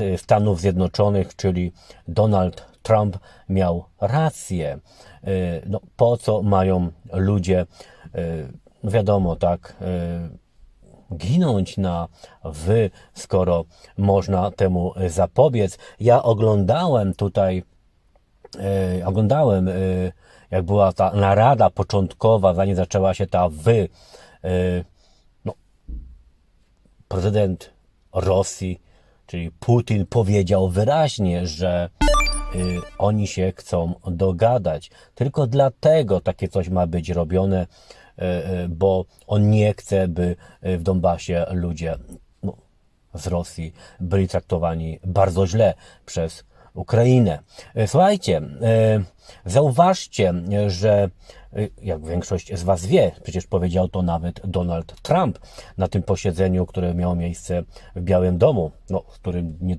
y, Stanów Zjednoczonych, czyli Donald Trump, miał rację. Y, No, po co mają ludzie, y, wiadomo, tak, ginąć na wy, skoro można temu zapobiec. Ja oglądałem tutaj oglądałem, jak była ta narada początkowa, zanim zaczęła się ta wy, no, prezydent Rosji, czyli Putin powiedział wyraźnie, że e, oni się chcą dogadać. Tylko dlatego takie coś ma być robione, e, e, bo on nie chce, by e, w Donbasie ludzie no, z Rosji byli traktowani bardzo źle przez Ukrainę. E, Słuchajcie, e, zauważcie, że e, jak większość z Was wie, przecież powiedział to nawet Donald Trump na tym posiedzeniu, które miało miejsce w Białym Domu, no, w którym nie